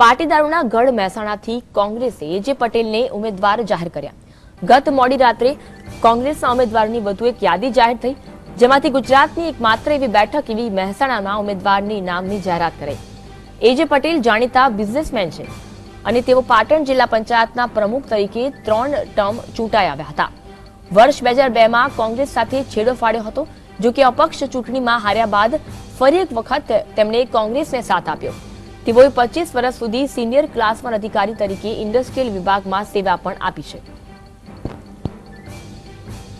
પાટીદારોના ગઢ મહેસાણાથી કોંગ્રેસે એજે પટેલને ઉમેદવાર જાહેર કર્યા. ગત મોડી રાત્રે કોંગ્રેસના ઉમેદવારની વધુ એક યાદી જાહેર થઈ, જેમાંથી ગુજરાતની એક માત્ર એવી બેઠક એવી મહેસાણામાં ઉમેદવારની નામની જાહેરાત કરાઈ એજે પટેલ જાણીતા બિઝનેસમેન છે અને તેઓ પાટણ જિલ્લા પંચાયતના પ્રમુખ તરીકે ત્રણ ટર્મ ચૂંટાઈ આવ્યા હતા. વર્ષ બે હજાર બેમાં કોંગ્રેસ સાથે છેડો ફાડ્યો હતો જો કે અપક્ષ ચૂંટણીમાં હાર્યા બાદ ફરી એક વખત તેમણે કોંગ્રેસને સાથ આપ્યો. તેઓએ પચીસ વર્ષ સુધી સિનિયર ક્લાસમાં અધિકારી તરીકે ઇન્ડસ્ટ્રીયલ વિભાગમાં સેવા પણ આપી છે.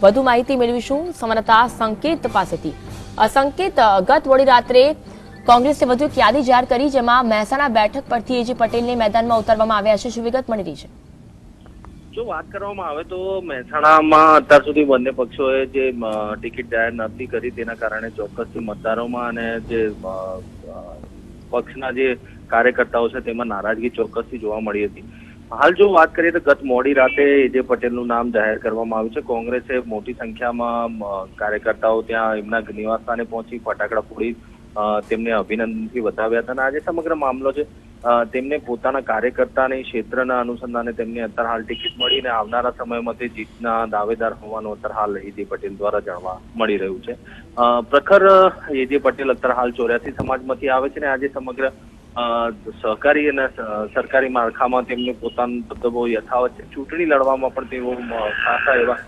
વધુ માહિતી મેળવીશું સંવાદદાતા સંકેત પાસેથી. સંકેત ગત મોડી રાત્રે કોંગ્રેસે વધુ એક યાદી જાહેર કરી જેમાં મહેસાણા બેઠક પરથી એજી પટેલને મેદાનમાં ઉતારવામાં આવ્યા છે. શું વિગત મળી રહી છે? જો વાત કરવામાં આવે તો મહેસાણામાં અત્યાર સુધી બંને પક્ષોએ જે ટિકિટ જાહેર નથી કરી તેના કારણે ચોક્કસથી મતદારોમાં અને જે પક્ષના જે કાર્યકર્તાઓ છે, તેમાં નારાજગી ચોક્કસથી જોવા મળી હતી. હાલ જો વાત કરીએ તો ગત મોડી રાતે એજે પટેલનું નામ જાહેર કરવામાં આવ્યું છે, કોંગ્રેસે મોટી સંખ્યામાં કાર્યકર્તાઓ ત્યાં એમના નિવાસસ્થાને પહોંચી ફટાકડા ફોડી તેમને અભિનંદનથી વધાવ્યા હતા. અને આજે સમગ્ર મામલો છે તેમને પોતાના કાર્યકર્તાની ક્ષેત્રના અનુસંધાને તેમને અત્યારે હાલ ટિકિટ મળીને આવનારા સમયમાં તે જીતના દાવેદાર હોવાનું અત્યારે હાલ એજે પટેલ દ્વારા જાણવા મળી રહ્યું છે. પ્રખર એજે પટેલ અત્યારે હાલ ચોર્યાસી સમાજમાંથી આવે છે અને આજે સમગ્ર સહકારી અને સરકારી માળખામાં તેમને પોતાનો દબદબો યથાવત છે. ચૂંટણી લડવામાં પણ તેઓ ખાસા એવા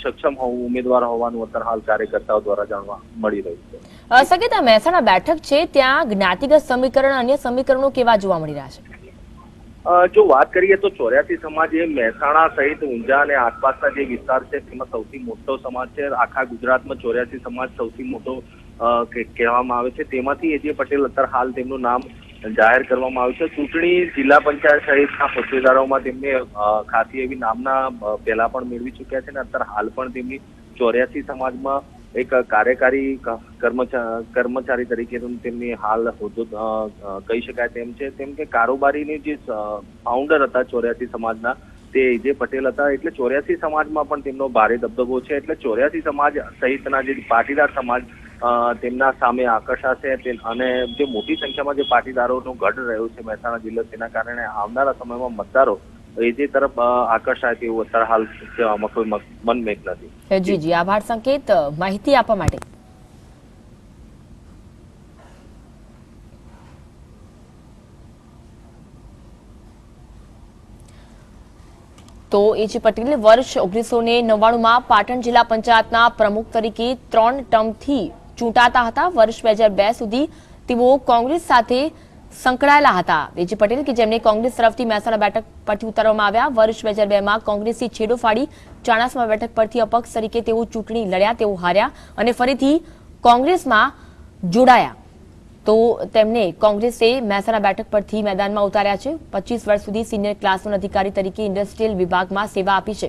સક્ષમ હોવું ઉમેદવાર હોવાનું અત્યારે હાલ કાર્યકર્તાઓ દ્વારા જાણવા મળી રહ્યું છે. સગીતા મહેસાણા બેઠક છે ત્યાં જ્ઞાતિગત સમીકરણ અન્ય સમીકરણો કેવા જોવા મળી રહ્યા છે? જો વાત કરીએ તો ચોર્યાસી સમાજ એ મહેસાણા સહિત ઊંઝા અને આસપાસના જે વિસ્તાર છે તેમાં સૌથી મોટો સમાજ છે. આખા ગુજરાતમાં ચોર્યાસી સમાજ સૌથી મોટો કહેવામાં આવે છે. તેમાંથી એજે પટેલ અત્યારે હાલ તેમનું નામ જાહેર કરવામાં આવ્યું છે. ચૂંટણી જિલ્લા પંચાયત સહિતના હોદ્દેદારોમાં તેમને ખાસી એવી નામના પહેલા પણ મેળવી ચૂક્યા છે અને અત્યારે હાલ પણ તેમની ચોર્યાસી સમાજમાં એક કાર્યકારી કર્મચારી તરીકે તેમની હાલ હોદ્દો કહી શકાય તેમ છે. તેમ કે કારોબારીની જે ફાઉન્ડર હતા ચોર્યાસી સમાજના, તે જે પટેલ હતા, એટલે ચોર્યાસી સમાજમાં પણ તેમનો ભારે દબદબો છે. એટલે ચોર્યાસી સમાજ સહિતના જે પાટીદાર સમાજ તેમના સામે આકર્ષાશે અને જે મોટી સંખ્યામાં જે પાટીદારોનો ગઢ રહ્યો છે મહેસાણા જિલ્લો, તેના કારણે આવનારા સમયમાં મતદારો એ તો એજી પટેલ, વર્ષ ઓગણીસો ને નવ્વાણુંમાં પાટણ જિલ્લા પંચાયતના પ્રમુખ તરીકે ત્રણ ટર્મથી ચૂંટાતા હતા. વર્ષ બે હજાર બે સુધી તેઓ કોંગ્રેસ સાથે સંકળાયેલા હતા. એજી પટેલ કે જેમને કોંગ્રેસ તરફથી મહેસાણા બેઠક પરથી ઉતારવામાં આવ્યા. વર્ષ બે હજાર બેમાં કોંગ્રેસથી છેડો ફાડી ચાણસ્મા બેઠક પરથી અપક્ષ તરીકે તેઓ ચૂંટણી લડ્યા, તેઓ હાર્યા અને ફરીથી કોંગ્રેસમાં જોડાયા. તો તેમને કોંગ્રેસે મહેસાણા બેઠક પરથી મેદાનમાં ઉતાર્યા છે. પચીસ વર્ષ સુધી સિનિયર ક્લાસ અધિકારી તરીકે ઇન્ડસ્ટ્રીયલ વિભાગમાં સેવા આપી છે.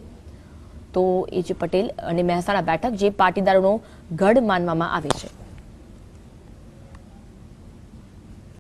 તો એ જે પટેલ અને મહેસાણા બેઠક જે પાટીદારોનો ગઢ માનવામાં આવે છે.